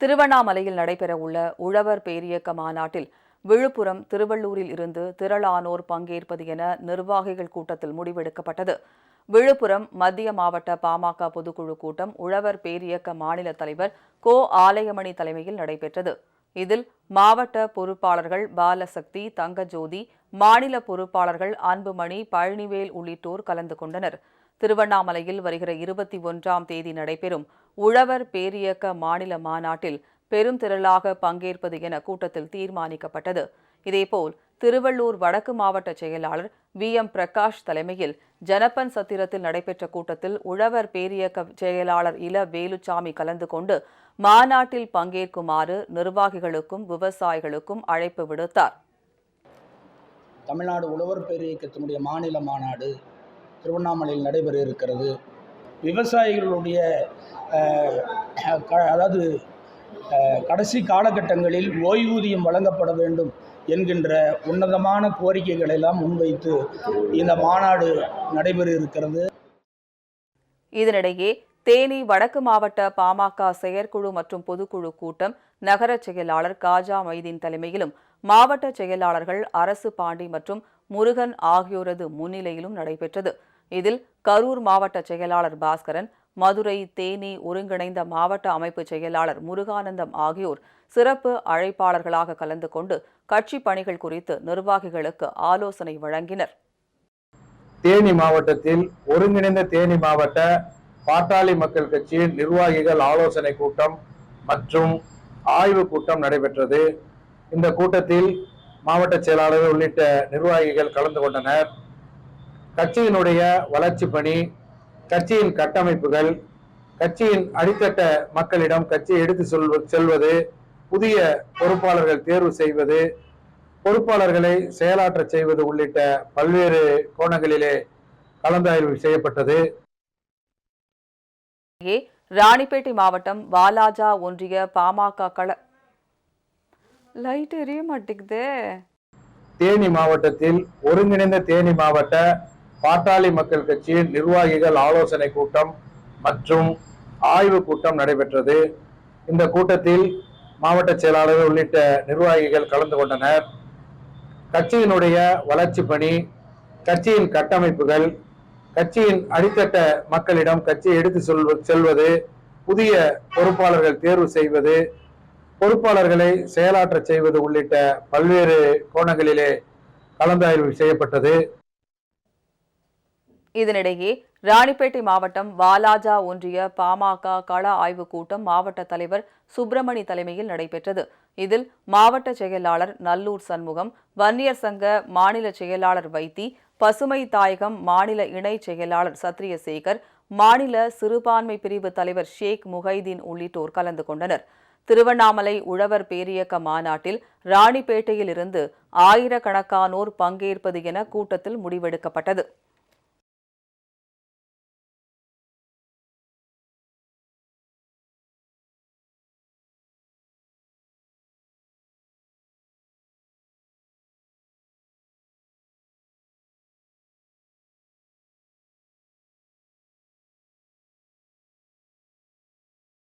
திருவண்ணாமலையில் நடைபெறவுள்ள உழவர் பேரியக்க மாநாட்டில் விழுப்புரம் திருவள்ளூரில் இருந்து திரளானோர் பங்கேற்பது என நிர்வாகிகள் கூட்டத்தில் முடிவெடுக்கப்பட்டது. விழுப்புரம் மத்திய மாவட்ட பாமக பொதுக்குழு கூட்டம் உழவர் பேரியக்க மாநில தலைவர் கோ. ஆலயமணி தலைமையில் நடைபெற்றது. இதில் மாவட்ட பொறுப்பாளர்கள் பாலசக்தி தங்கஜோதி மாநில பொறுப்பாளர்கள் அன்புமணி பழனிவேல் உள்ளிட்டோர் கலந்து கொண்டனர். திருவண்ணாமலையில் வருகிற இருபத்தி ஒன்றாம் தேதி நடைபெறும் உழவர் பேரியக்க மாநில மாநாட்டில் பெரும் திரளாக பங்கேற்பது என கூட்டத்தில் தீர்மானிக்கப்பட்டது. இதேபோல் திருவள்ளூர் வடக்கு மாவட்ட செயலாளர் வி. எம். பிரகாஷ் தலைமையில் ஜனப்பன் சத்திரத்தில் நடைபெற்ற கூட்டத்தில் உழவர் பேரியக்க செயலாளர் இள வேலுச்சாமி கலந்து கொண்டு மாநாட்டில் பங்கேற்குமாறு நிர்வாகிகளுக்கும் விவசாயிகளுக்கும் அழைப்பு விடுத்தார். தமிழ்நாடு உழவர் பேரியக்கத்தினுடைய மாநில மாநாடு திருவண்ணாமலையில் நடைபெற இருக்கிறது விவசாயிகளுடைய அதாவது கடைசி காலகட்டங்களில் ஓய்வூதியம் வழங்கப்பட வேண்டும் என்கின்ற உன்னதமான கோரிக்கைகளை எல்லாம் முன்வைத்து இந்த மாநாடு நடைபெற இருக்கிறது இதனிடையே தேனி வடக்கு மாவட்ட பாமக செயற்குழு மற்றும் பொதுக்குழு கூட்டம் நகர செயலாளர் காஜா மைதீன் தலைமையிலும் மாவட்ட செயலாளர்கள் அரசு பாண்டி மற்றும் முருகன் ஆகியோரது முன்னிலையிலும் நடைபெற்றது. இதில் கரூர் மாவட்ட செயலாளர் பாஸ்கரன் மதுரை தேனி ஒருங்கிணைந்த மாவட்ட அமைப்பு செயலாளர் முருகானந்தம் ஆகியோர் சிறப்பு அழைப்பாளர்களாக கலந்து கொண்டு கட்சி பணிகள் குறித்து நிர்வாகிகளுக்கு ஆலோசனை வழங்கினர். தேனி மாவட்டத்தில் ஒருங்கிணைந்த தேனி மாவட்ட பாட்டாளி மக்கள் கட்சியின் நிர்வாகிகள் ஆலோசனை கூட்டம் மற்றும் ஆய்வு கூட்டம் நடைபெற்றது. இந்த கூட்டத்தில் மாவட்ட செயலாளர் உள்ளிட்ட நிர்வாகிகள் கலந்து கொண்டனர். கட்சியினுடைய வளர்ச்சி பணி கட்சியின் கட்டமைப்புகள் கட்சியின் அடித்தட்ட மக்களிடம் கட்சியை எடுத்து சொல்வ செல்வது புதிய பொறுப்பாளர்கள் தேர்வு செய்வது பொறுப்பாளர்களை செயலாற்றச் செய்வது உள்ளிட்ட பல்வேறு கோணங்களிலே கலந்தாய்வு செய்யப்பட்டது. ராணிப்பேட்டை மாவட்டம் வாலாஜா ஒன்றிய பாமக கள லைட் எரிய மாட்டேங்குதே. தேனி மாவட்டத்தில் ஒருங்கிணைந்த தேனி மாவட்ட பாட்டாளி மக்கள் கட்சியின் நிர்வாகிகள் ஆலோசனை கூட்டம் மற்றும் ஆய்வு கூட்டம் நடைபெற்றது. இந்த கூட்டத்தில் மாவட்ட செயலாளர் உள்ளிட்ட நிர்வாகிகள் கலந்து கொண்டனர். கட்சியினுடைய வளர்ச்சி பணி கட்சியின் கட்டமைப்புகள் கட்சியின் அடித்தட்ட மக்களிடம் கட்சியை எடுத்து செல்வ செல்வது புதிய பொறுப்பாளர்கள் தேர்வு செய்வது பொறுப்பாளர்களை செயலாற்ற செய்வது உள்ளிட்ட பல்வேறு கோணங்களிலே கலந்தாய்வு செய்யப்பட்டது. இதனிடையே ராணிப்பேட்டை மாவட்டம் வாலாஜா ஒன்றிய பாமக கள ஆய்வுக் கூட்டம் மாவட்ட தலைவர் சுப்பிரமணி தலைமையில் நடைபெற்றது. இதில் மாவட்ட செயலாளர் நல்லூர் சண்முகம் வன்னியர் சங்க மாநில செயலாளர் வைத்தி பசுமை தாயகம் மாநில இணை செயலாளர் சத்ரியசேகர் மாநில சிறுபான்மை பிரிவு தலைவர் ஷேக் முஹைதீன் உள்ளிட்டோர் கலந்து கொண்டனர். திருவண்ணாமலை உழவர் பேரியக்க மாநாட்டில் ராணிப்பேட்டையில் இருந்து ஆயிரக்கணக்கானோர் பங்கேற்பது என கூட்டத்தில் முடிவெடுக்கப்பட்டது.